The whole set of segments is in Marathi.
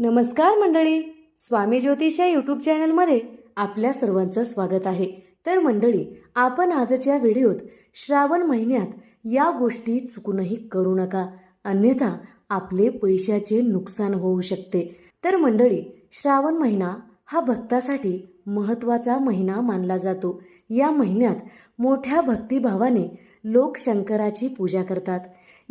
नमस्कार मंडळी. स्वामी ज्योतिष या यूट्यूब चॅनलमध्ये आपल्या सर्वांचं स्वागत आहे. तर मंडळी आपण आजच्या व्हिडिओत श्रावण महिन्यात या गोष्टी चुकूनही करू नका. अन्यथा आपले पैशाचे नुकसान होऊ शकते. तर मंडळी श्रावण महिना हा भक्तासाठी महत्त्वाचा महिना मानला जातो. या महिन्यात मोठ्या भक्तिभावाने लोक शंकराची पूजा करतात.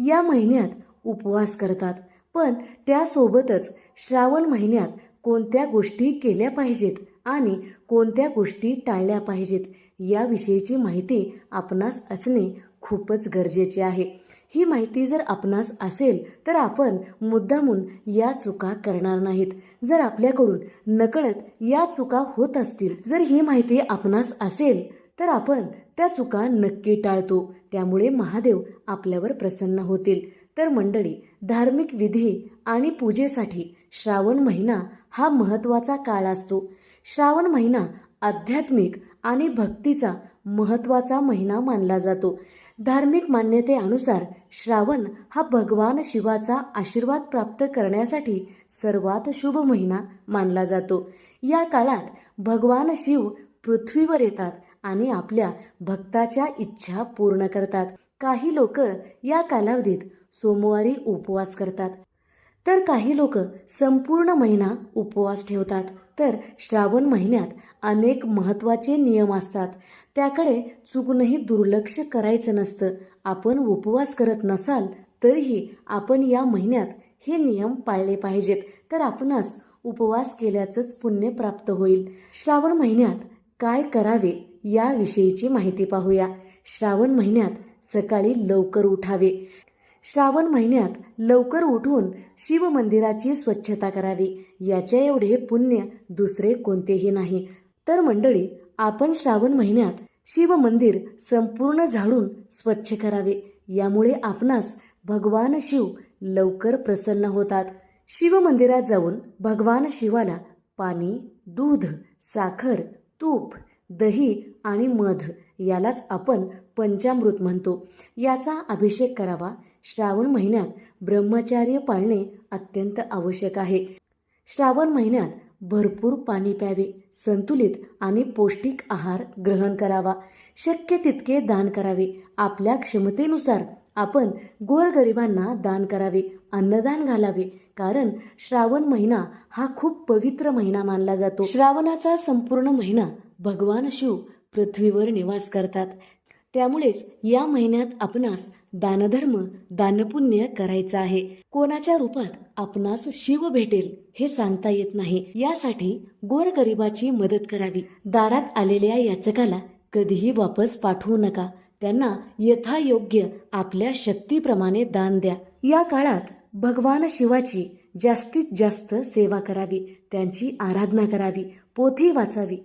या महिन्यात उपवास करतात. पण त्यासोबतच श्रावण महिन्यात कोणत्या गोष्टी केल्या पाहिजेत आणि कोणत्या गोष्टी टाळल्या पाहिजेत याविषयीची माहिती आपणास असणे खूपच गरजेचे आहे. ही माहिती जर आपणास असेल तर आपण मुद्दामून या चुका करणार नाहीत. जर आपल्याकडून नकळत या चुका होत असतील जर ही माहिती आपणास असेल तर आपण त्या चुका नक्की टाळतो. त्यामुळे महादेव आपल्यावर प्रसन्न होतील. तर मंडळी धार्मिक विधी आणि पूजेसाठी श्रावण महिना हा महत्त्वाचा काळ असतो. श्रावण महिना आध्यात्मिक आणि भक्तीचा महत्त्वाचा महिना मानला जातो. धार्मिक मान्यतेनुसार श्रावण हा भगवान शिवाचा आशीर्वाद प्राप्त करण्यासाठी सर्वात शुभ महिना मानला जातो. या काळात भगवान शिव पृथ्वीवर येतात आणि आपल्या भक्ताच्या इच्छा पूर्ण करतात. काही लोक या कालावधीत सोमवारी उपवास करतात. तर काही लोक संपूर्ण महिना उपवास ठेवतात. तर श्रावण महिन्यात अनेक महत्त्वाचे नियम असतात. त्याकडे चुकूनही दुर्लक्ष करायचं नसतं. आपण उपवास करत नसाल तरीही आपण या महिन्यात हे नियम पाळले पाहिजेत. तर आपणास उपवास केल्याचंच पुण्य प्राप्त होईल. श्रावण महिन्यात काय करावे याविषयीची माहिती पाहूया. श्रावण महिन्यात सकाळी लवकर उठावे. श्रावण महिन्यात लवकर उठून शिव मंदिराची स्वच्छता करावी. याच्या एवढे पुण्य दुसरे कोणतेही नाही. तर मंडळी आपण श्रावण महिन्यात शिवमंदिर संपूर्ण झाडून स्वच्छ करावे. यामुळे आपणास भगवान शिव लवकर प्रसन्न होतात. शिव मंदिरात जाऊन भगवान शिवाला पाणी दूध साखर तूप दही आणि मध यालाच आपण पंचामृत म्हणतो. याचा अभिषेक करावा. श्रावण महिन्यात ब्रह्मचार्य पाळणे अत्यंत आवश्यक आहे. श्रावण महिन्यात भरपूर पाणी प्यावे संतुलित आणि पौष्टिक आहार ग्रहण करावा. शक्य तितके दान करावे. आपल्या क्षमतेनुसार आपण गोरगरिबांना दान करावे अन्नदान घालावे कारण श्रावण महिना हा खूप पवित्र महिना मानला जातो. श्रावणाचा संपूर्ण महिना भगवान शिव पृथ्वीवर निवास करतात. त्यामुळेच या महिन्यात आपणास दानधर्म दानपुण्य करायचं आहे. कोणाच्या रूपात आपणास शिव भेटेल हे सांगता येत नाही. यासाठी गोरगरिबाची मदत करावी. दारात आलेल्या याचकाला कधीही वापस पाठवू नका. त्यांना यथायोग्य आपल्या शक्तीप्रमाणे दान द्या. या काळात भगवान शिवाची जास्तीत जास्त सेवा करावी. त्यांची आराधना करावी. पोथी वाचावी.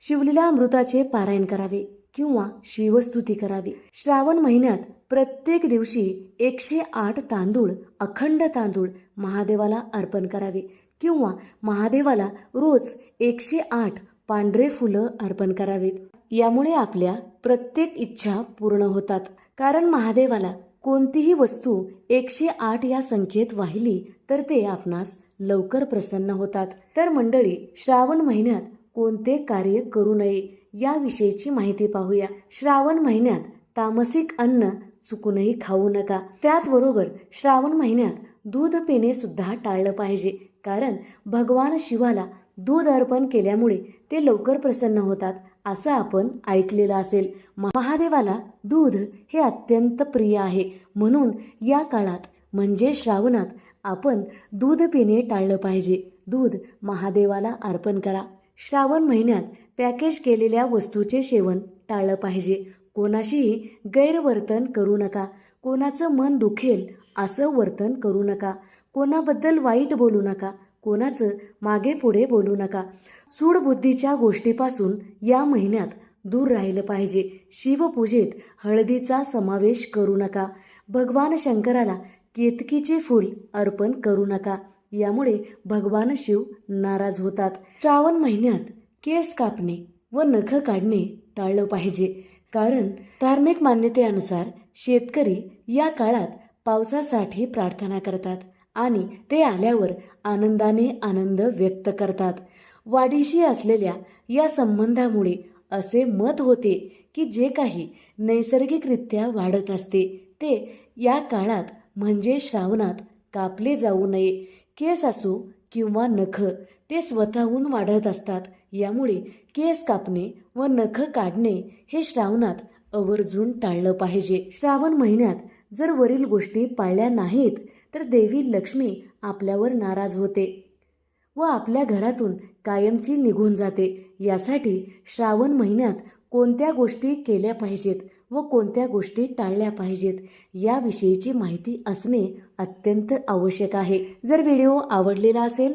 शिवलीला अमृताचे पारायण करावे. किंवा शिवस्तुती करावी. श्रावण महिन्यात प्रत्येक दिवशी एकशे आठ तांदूळ अखंड तांदूळ महादेवाला अर्पण करावे किंवा महादेवाला रोज एकशे आठ पांढरे फुलं अर्पण करावेत. यामुळे आपल्या प्रत्येक इच्छा पूर्ण होतात. कारण महादेवाला कोणतीही वस्तू एकशे आठ या संख्येत वाहिली तर ते आपणास लवकर प्रसन्न होतात. तर मंडळी श्रावण महिन्यात कोणते कार्य करू नये याविषयीची माहिती पाहूया. श्रावण महिन्यात तामसिक अन्न चुकूनही खाऊ नका. त्याचबरोबर श्रावण महिन्यात दूध पिणे सुद्धा टाळलं पाहिजे. कारण भगवान शिवाला दूध अर्पण केल्यामुळे ते लवकर प्रसन्न होतात असं आपण ऐकलेलं असेल. महादेवाला दूध हे अत्यंत प्रिय आहे. म्हणून या काळात म्हणजे श्रावणात आपण दूध पिणे टाळलं पाहिजे. दूध महादेवाला अर्पण करा. श्रावण महिन्यात पॅकेज केलेल्या वस्तूचे सेवन टाळलं पाहिजे. कोणाशीही गैरवर्तन करू नका. कोणाचं मन दुखेल असं वर्तन करू नका. कोणाबद्दल वाईट बोलू नका. कोणाचं मागे पुढे बोलू नका. सूडबुद्धीच्या गोष्टीपासून या महिन्यात दूर राहिलं पाहिजे. शिवपूजेत हळदीचा समावेश करू नका. भगवान शंकराला केतकीचे फूल अर्पण करू नका. यामुळे भगवान शिव नाराज होतात. श्रावण महिन्यात केस कापणे व नख काढणे टाळलं पाहिजे. कारण धार्मिक मान्यतेनुसार शेतकरी या काळात पावसासाठी प्रार्थना करतात आणि ते आल्यावर आनंदाने आनंद व्यक्त करतात. वाढीशी असलेल्या या संबंधामुळे असे मत होते की जे काही नैसर्गिकरित्या वाढत असते ते या काळात म्हणजे श्रावणात कापले जाऊ नये. केस असो किंवा नख ते स्वतःहून वाढत असतात. यामुळे केस कापणे व नख काढणे हे श्रावणात आवर्जून टाळलं पाहिजे. श्रावण महिन्यात जर वरील गोष्टी पाळल्या नाहीत तर देवी लक्ष्मी आपल्यावर नाराज होते व आपल्या घरातून कायमची निघून जाते. यासाठी श्रावण महिन्यात कोणत्या गोष्टी केल्या पाहिजेत व कोणत्या गोष्टी टाळल्या पाहिजेत याविषयीची माहिती असणे अत्यंत आवश्यक आहे. जर व्हिडिओ आवडलेला असेल